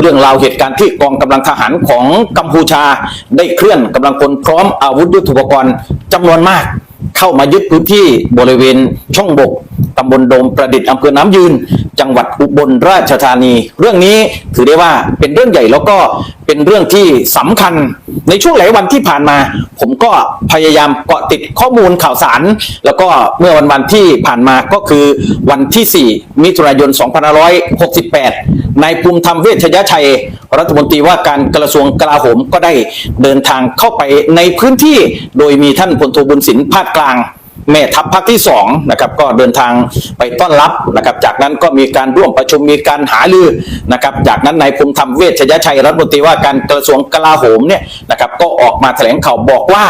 เรื่องราวเหตุการณ์ที่กองกำลังทหารของกัมพูชา ได้เคลื่อนกำลังพลพร้อมอาวุธยุทโธปกรณ์จำนวนมาก เข้ามายึดพื้นที่บริเวณช่องบกตำบลโดมประดิษฐ์อำเภอน้ำยืน จังหวัดอุบลราชธานี เรื่องนี้ถือได้ว่าเป็นเรื่องใหญ่แล้วก็เป็นเรื่องที่สำคัญในช่วงหลายวันที่ผ่านมา ผมก็พยายามเกาะติดข้อมูลข่าวสาร แล้วก็เมื่อวันวันที่ผ่านมาก็คือวันที่ 4 มิถุนายน 2568นายภูมิธรรมเวชยชัย รัฐมนตรีว่าการกระทรวงกลาโหมก็ได้เดินทางเข้าไปในพื้นที่โดยมีท่านพลโทบุญสินภาคกลาง แม่ทัพภาคที่สองนะครับก็เดินทางไปต้อนรับนะครับ จากนั้นก็มีการร่วมประชุมมีการหารือนะครับ จากนั้นนายภูมิธรรมเวชยชัยรัฐมนตรีว่าการกระทรวงกลาโหมเนี่ยนะครับก็ออกมาแถลงข่าวบอกว่า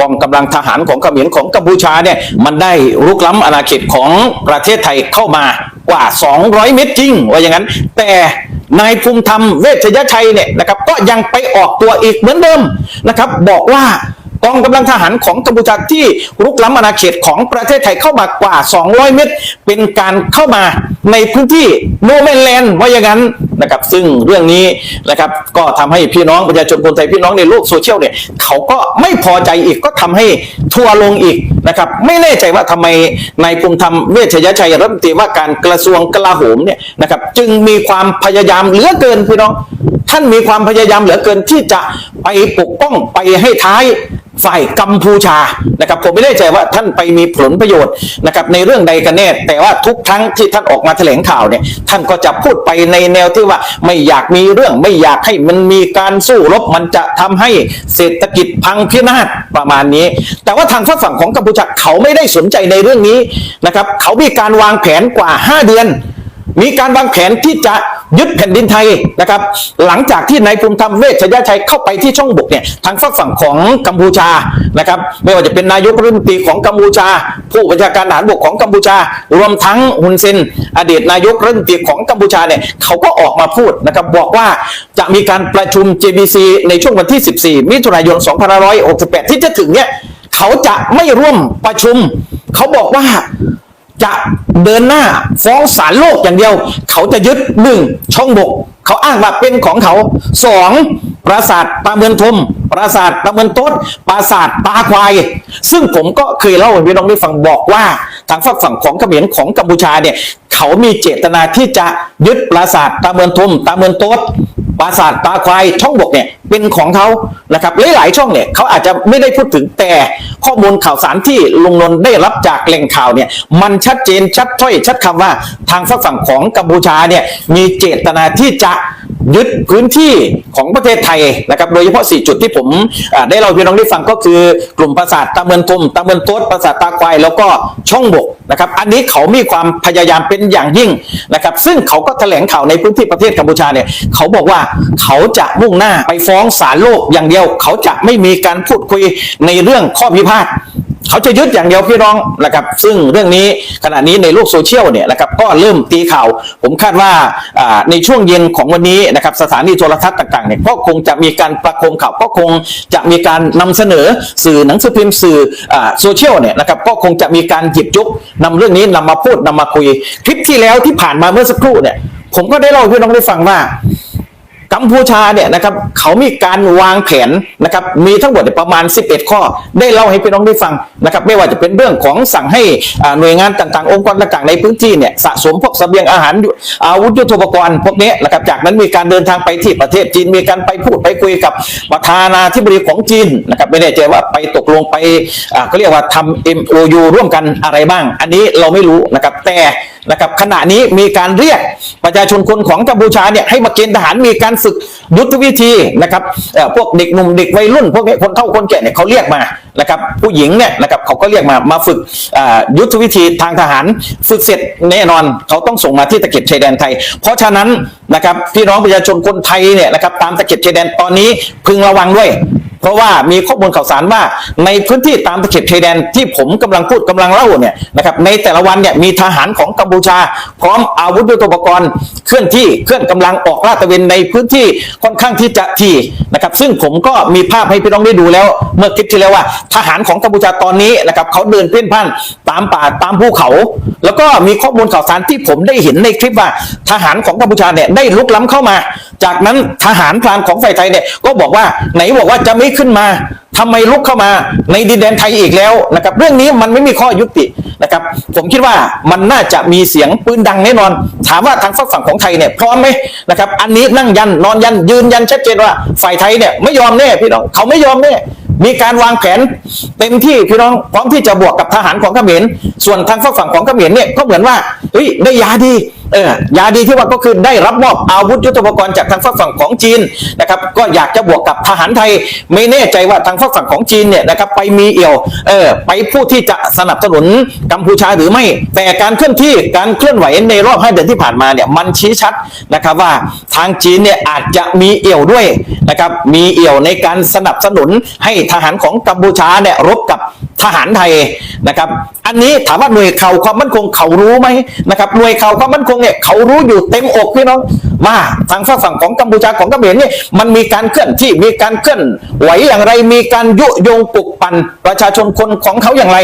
กองกำลังทหารของเขมรของกัมพูชาเนี่ยมันได้รุกล้ำอาณาเขตของประเทศไทยเข้ามากว่า 200 เมตรจริง ว่าอย่างนั้น แต่นายภูมิธรรมเวชยชัยเนี่ยนะครับก็ยังไปออกตัวอีกเหมือนเดิมนะครับ บอกว่า กองกำลังทหารของกัมพูชาที่รุกล้ำอาณาเขตของประเทศไทยเข้ามากว่า 200 เมตร เป็นการเข้ามาในพื้นที่โนแมนแลนด์ว่าอย่างนั้นนะครับซึ่งเรื่องนี้นะครับก็ทำให้พี่น้องประชาชนคนไทยพี่น้องในโลกโซเชียลเนี่ยเขาก็ไม่พอใจอีกก็ทำให้ทัวร์ลงอีกนะครับไม่แน่ใจว่าทำไมนายภูมิธรรมเวชยชัยรัฐมนตรีว่าการกระทรวงกลาโหมเนี่ยนะครับจึงมีความพยายามเหลือเกินพี่น้อง ท่านมีความพยายามเหลือเกินที่จะไปปกป้องไปให้ท้าย ฝ่ายกัมพูชานะครับผมไม่แน่ใจว่าท่านไปมีผลประโยชน์นะครับในเรื่องใดกันแน่ แต่ว่าทุกครั้งที่ท่านออกมาแถลงข่าวเนี่ยท่านก็จะพูดไปในแนวที่ว่าไม่อยากมีเรื่องไม่อยากให้มันมีการสู้รบมันจะทำให้เศรษฐกิจพังพินาศประมาณนี้ แต่ว่าทางฝั่งของกัมพูชาเขาไม่ได้สนใจในเรื่องนี้นะครับเขามีการวางแผนกว่า 5 เดือน มีการวางแผนที่จะยึดแผ่นดินไทยนะครับ หลังจากที่นายภูมิธรรมเวชยชัยเข้าไปที่ช่องบกเนี่ยทางฝากฝั่งของกัมพูชานะครับ ไม่ว่าจะเป็นนายกรัฐมนตรีของกัมพูชา ผู้บัญชาการทหารบกของกัมพูชา รวมทั้งฮุนเซนอดีตนายกรัฐมนตรีของกัมพูชาเนี่ยเขาก็ออกมาพูดนะครับบอกว่าจะมีการประชุม JBC ในช่วงวันที่ 14 มิถุนายน 2568 ที่จะถึงเนี่ยเขาจะไม่ร่วมประชุม เขาบอกว่า จะเดินหน้าฟ้องศาลโลกอย่างเดียว เขาจะยึดหนึ่งช่องบก เขาอ้างว่าเป็นของเขาสองปราสาทปลาเมืองทมปราสาทปลาเมืองโต๊ดปราสาทปลาควาย ซึ่งผมก็เคยเล่าให้พี่น้องได้ฟังบอกว่า ทางฝั่งฝั่งของเขมรของกัมพูชาเนี่ยเขามีเจตนาที่จะยึดปราสาทตาเมืองทมตาเมืองโต๊ดปราสาทตาควายช่องบกเนี่ย เป็นของเขานะครับหลายๆช่องเนี่ยเขาอาจจะไม่ได้พูดถึงแต่ข้อมูลข่าวสารที่ลุงนนท์ได้รับจากแหล่งข่าวเนี่ยมันชัดเจนชัดถ้อยชัดคำว่าทางฝั่งฝั่งของกัมพูชาเนี่ยมีเจตนาที่จะ ยึดพื้นที่ของประเทศไทยนะครับโดยเฉพาะ 4 จุดที่ผมได้เราพี่น้องได้ฟังก็คือกลุ่มปราสาทตาเมืองทมตาเมืองโต๊ดปราสาทตาควายแล้วก็ช่องบกนะครับอันนี้เขามีความพยายามเป็นอย่างยิ่งนะครับซึ่งเขาก็แถลงข่าวในพื้นที่ประเทศกัมพูชาเนี่ยเขาบอกว่าเขาจะมุ่งหน้าไปฟ้องศาลโลกอย่างเดียว เขาจะไม่มีการพูดคุยในเรื่องข้อพิพาท เขาจะยึดอย่างเดียวพี่น้องนะครับซึ่งเรื่องนี้ขณะนี้ในโลกโซเชียลเนี่ยนะครับก็เริ่มตีข่าว ผมคาดว่าในช่วงเย็นของวันนี้นะครับสถานีโทรทัศน์ต่างๆเนี่ยก็คงจะมีการประโคมข่าวก็คงจะมีการนำเสนอสื่อหนังสือพิมพ์สื่อโซเชียลเนี่ยนะครับก็คงจะมีการหยิบยกนำเรื่องนี้นำมาพูดนำมาคุย คลิปที่แล้วที่ผ่านมาเมื่อสักครู่เนี่ยผมก็ได้เล่าให้พี่น้องได้ฟังว่า กัมพูชาเนี่ยนะครับเขามีการวางแผนนะครับมีทั้งหมดประมาณ 11 ข้อ ได้เล่าให้พี่น้องได้ฟังนะครับไม่ว่าจะเป็นเรื่องของสั่งให้หน่วยงานต่างๆ องค์กรต่างๆในพื้นที่เนี่ยสะสมพวกเสบียงอาหารอาวุธยุทโธปกรณ์พวกนี้นะครับจากนั้นมีการเดินทางไปที่ประเทศจีนมีการไปพูดไปคุยกับประธานาธิบดีของจีนนะครับไม่แน่ใจว่าไปตกลงไปเขาเรียกว่าทำ MOU ร่วมกันอะไรบ้าง อันนี้เราไม่รู้นะครับแต่นะครับขณะนี้มีการเรียกประชาชนคนของกัมพูชาเนี่ยให้มาเกณฑ์ทหารมีการฝึกยุทธวิธีนะครับเอ่อพวกเด็กหนุ่มเด็กวัยรุ่นพวกนี้คนเฒ่าคนแก่เนี่ยเขาเรียกมานะครับผู้หญิงเนี่ยนะครับเขาก็เรียกมามาฝึกอ่ายุทธวิธีทางทหาร ฝึกเสร็จแน่นอนเขาต้องส่งมาที่ตะเข็บชายแดนไทย เพราะฉะนั้นนะครับพี่น้องประชาชนคนไทยเนี่ยนะครับตามตะเข็บชายแดนตอนนี้พึงระวังด้วย เพราะว่ามีข้อมูลข่าวสารว่าในพื้นที่ตามตะเข็บชายแดนที่ผมกำลังพูดกำลังเล่าเนี่ยนะครับในแต่ละวันเนี่ยมีทหารของกัมพูชา พร้อมอาวุธยุทโธปกรณ์เคลื่อนที่เคลื่อนกำลังออกลาดตระเวนในพื้นที่ค่อนข้างที่จะที่นะครับซึ่งผมก็มีภาพให้พี่น้องได้ดูแล้ว เมื่อคลิปที่แล้วว่า ทหารของกัมพูชาตอนนี้นะครับเขาเดินเพ่นพ่านตามป่าตามภูเขา แล้วก็มีข้อมูลข่าวสารที่ผมได้เห็นในคลิปว่าทหารของกัมพูชาเนี่ยได้ลุกล้ำเข้ามา จากนั้นทหารพรานของฝ่ายไทยเนี่ยก็บอกว่าไหนบอกว่าจะไม่ขึ้นมาทำไมลุกเข้ามาในดินแดนไทยอีกแล้วนะครับเรื่องนี้มันไม่มีข้อยุตินะครับผมคิดว่ามันน่าจะมีเสียงปืนดังแน่นอน ถามว่าทางฝั่งฝั่งของไทยเนี่ยพร้อมไหมนะครับอันนี้นั่งยันนอนยันยืนยันชัดเจนว่าฝ่ายไทยเนี่ยไม่ยอมแน่พี่น้องเขาไม่ยอมแน่มีการวางแผนเต็มที่พี่น้องพร้อมที่จะบวกกับทหารของเขมรส่วนทางฝั่งของเขมรเนี่ยก็เหมือนว่า เฮ้ยได้ยาดีเออยาดีที่ว่าก็คือได้รับมอบอาวุธยุทโธปกรณ์จากทางฝั่งของจีนนะครับก็อยากจะบวกกับทหารไทย ไม่แน่ใจว่าทางฝั่งของจีนเนี่ยนะครับไปมีเอี่ยวเออไปผู้ที่จะสนับสนุนกัมพูชาหรือไม่ แต่การเคลื่อนที่การเคลื่อนไหวในรอบ5เดือนที่ผ่านมาเนี่ยมันชี้ชัดนะครับว่าทางจีนเนี่ยอาจจะมีเอี่ยวด้วยนะครับมีเอี่ยวในการสนับสนุนให้ทหารของกัมพูชาเนี่ยรบกับ ทหารไทยนะครับ อันนี้ถามว่าหน่วยเข่าความมั่นคงเขารู้ไหมนะครับ หน่วยเข่าความมั่นคงเนี่ยเขารู้อยู่เต็มอกพี่น้องว่าทางฝั่งของกัมพูชาของเขมรเนี่ยมันมีการเคลื่อนที่มีการเคลื่อนไหวอย่างไร มีการยุยงปลุกปั่นประชาชนคนของเขาอย่างไร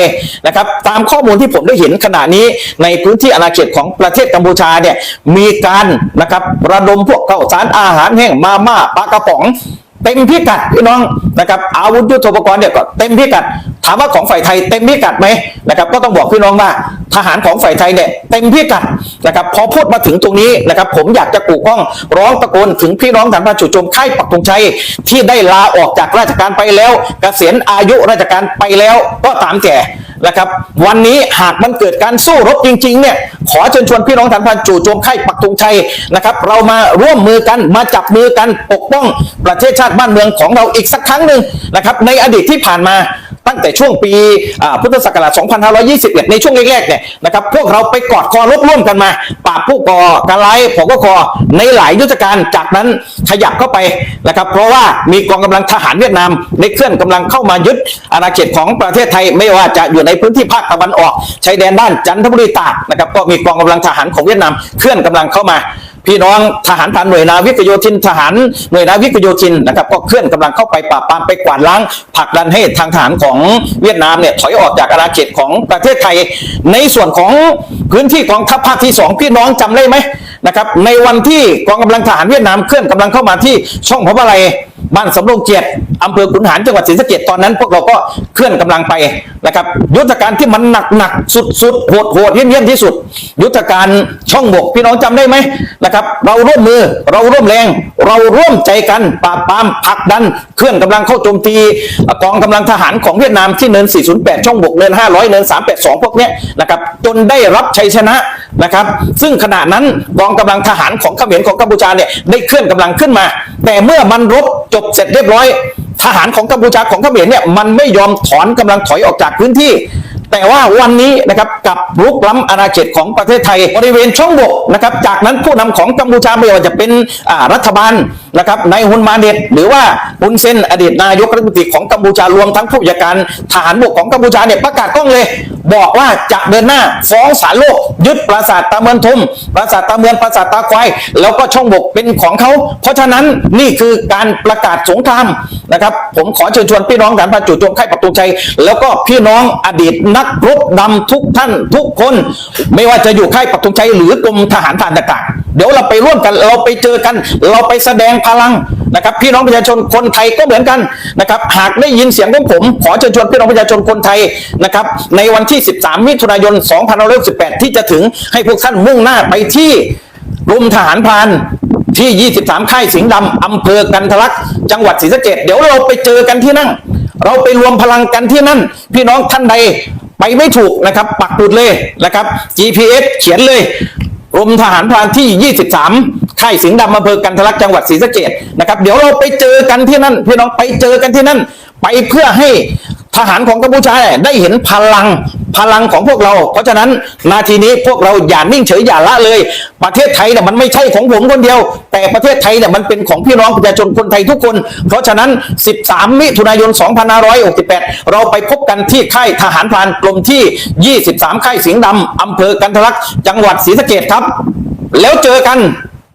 นะครับ ตามข้อมูลที่ผมได้เห็นขณะนี้ในพื้นที่อาณาเขตของประเทศกัมพูชาเนี่ยมีการนะครับระดมพวกข้าวสารอาหารแห้งมาม่าปลากระป๋อง เต็มพิกัดพี่น้องนะครับอาวุธยุทโธปกรณ์เนี่ยก็เต็มพิกัด ถามว่าของฝ่ายไทยเต็มพิกัดไหมนะครับก็ต้องบอกพี่น้องว่า ทหารของฝ่ายไทยเนี่ยเต็มพิกัดนะครับพอพูดมาถึงตรงนี้นะครับผมอยากจะกู่ก้องร้องตะโกนถึงพี่น้องฐานพระจุโจมค่ายปักธงชัยที่ได้ลาออกจากราชการไปแล้วเกษียณอายุราชการไปแล้วก็ตามแก่นะครับวันนี้หากมันเกิดการสู้รบจริงๆเนี่ยขอเชิญชวนพี่น้องฐานพันจู่โจมค่ปักธงชัยนะครับเรามาร่วมมือกันมาจับมือกันปกป้องประเทศชาติบ้านเมืองของเราอีกสักครั้งหนึ่งนะครับในอดีตที่ผ่านมา ตั้งแต่ช่วงปีพุทธศักราช 2521 ในช่วงแรกๆ เนี่ยนะครับ พวกเราไปกอดคอรบร่วมกันมา ปราบผู้ก่อการร้ายผกคอในหลายยุทธการ จากนั้นขยับเข้าไปนะครับ เพราะว่ามีกองกำลังทหารเวียดนามได้เคลื่อนกำลังเข้ามายึดอาณาเขตของประเทศไทย ไม่ว่าจะอยู่ในพื้นที่ภาคตะวันออกชายแดนด้านจันทบุรีตากนะครับ ก็มีกองกำลังทหารของเวียดนามเคลื่อนกำลังเข้ามา พี่น้องทหารพันหน่วยนาวิกโยธินทหารหน่วยนาวิกโยธินนะครับก็เคลื่อนกำลังเข้าไปปราบปรามไปกวาดล้างผลักดันให้ทางทหารของเวียดนามเนี่ยถอยออกจากอาณาเขตของประเทศไทย ในส่วนของพื้นที่กองทัพภาคที่สองพี่น้องจำได้ไหมนะครับในวันที่กองกำลังทหารเวียดนามเคลื่อนกำลังเข้ามาที่ช่องพระบาลัยบ้านสำโรงเกียรติ อำเภอขุนหารจังหวัดศรีสะเกษตอนนั้น พวกเราก็เคลื่อนกำลังไปนะครับ ยุทธการที่มันหนักหนักสุดสุดโหดโหดเยี่ยมเยี่ยมที่สุด ยุทธการช่องบกพี่น้องจำได้ไหมนะครับ เราร่วมมือเราร่วมแรง เราร่วมใจกันปราบปรามผลักดัน เคลื่อนกำลังเข้าโจมตีกองกำลังทหารของเวียดนามที่เนิน 408 ช่องบกเนิน 500 เนิน 382 พวกเนี้ยนะครับจนได้รับชัยชนะนะครับ ซึ่งขณะนั้นกองกำลังทหารของเขมรของกัมพูชาเนี่ยได้เคลื่อนกำลังขึ้นมา แต่เมื่อมันรบจบเสร็จเรียบร้อย ทหารของกัมพูชาของเขมรเนี่ยมันไม่ยอมถอนกำลังถอยออกจากพื้นที่ แต่ว่าวันนี้นะครับกับรุกล้ำอาณาเขตของประเทศไทยบริเวณช่องบกนะครับจากนั้นผู้นำของกัมพูชาไม่ว่าจะเป็นรัฐบาลนะครับนายฮุนมาเนตหรือว่าบุนเซนอดีตนายกรัฐมนตรีของกัมพูชารวมทั้งผู้จัดการทหารบกของกัมพูชาเนี่ยประกาศกล้องเลย บอกว่าจะเดินหน้าฟ้องศาลโลก ยึดปราสาทตาเมือนทุมปราสาทตาเมือนปราสาทตาควายแล้วก็ช่องบกเป็นของเขา เพราะฉะนั้นนี่คือการประกาศสงครามนะครับ ผมขอเชิญชวนพี่น้องฐานพันจุดโจมค่ายปักตงชัย แล้วก็พี่น้องอดีตนักรบดำทุกท่านทุกคน ไม่ว่าจะอยู่ค่ายปักตงชัยหรือกรมทหารผ่านต่างๆ เดี๋ยวเราไปร่วมกัน เราไปเจอกัน เราไปแสดงพลังนะครับ พี่น้องประชาชนคนไทยก็เหมือนกันนะครับ หากได้ยินเสียงของผม ขอเชิญชวนพี่น้องประชาชนคนไทยนะครับ ในวันที่ 13 มิถุนายน 2518 ที่จะถึงให้พวกท่านมุ่งหน้าไปที่กรมทหารพรานที่ 23 ค่ายสิงห์ดำอำเภอกันทะลักจังหวัดศรีสะเกษเดี๋ยวเราไปเจอกันที่นั่นเราไปรวมพลังกันที่นั่น พี่น้องท่านใดไปไม่ถูกนะครับ ปักหมุดเลยนะครับ GPS เขียนเลย กรมทหารพรานที่ 23 ค่ายสิงห์ดำอำเภอกันทะลักจังหวัดศรีสะเกษนะครับ เดี๋ยวเราไปเจอกันที่นั่นพี่น้องไปเจอกันที่นั่น ไปเพื่อให้ทหารของกัมพูชายได้เห็นพลัง พลังของพวกเรา เพราะฉะนั้นนาทีนี้พวกเราอย่านิ่งเฉยอย่าละเลย ประเทศไทยเนี่ยมันไม่ใช่ของผมคนเดียว แต่ประเทศไทยเนี่ยมันเป็นของพี่น้องประชาชนคนไทยทุกคน เพราะฉะนั้น 13 มิถุนายน 2568 เราไปพบกันที่ค่ายทหารพรานกรมที่ 23 ค่ายสิงห์ดำอำเภอกันทลักษ์จังหวัดศรีสะเกษครับ แล้วเจอกัน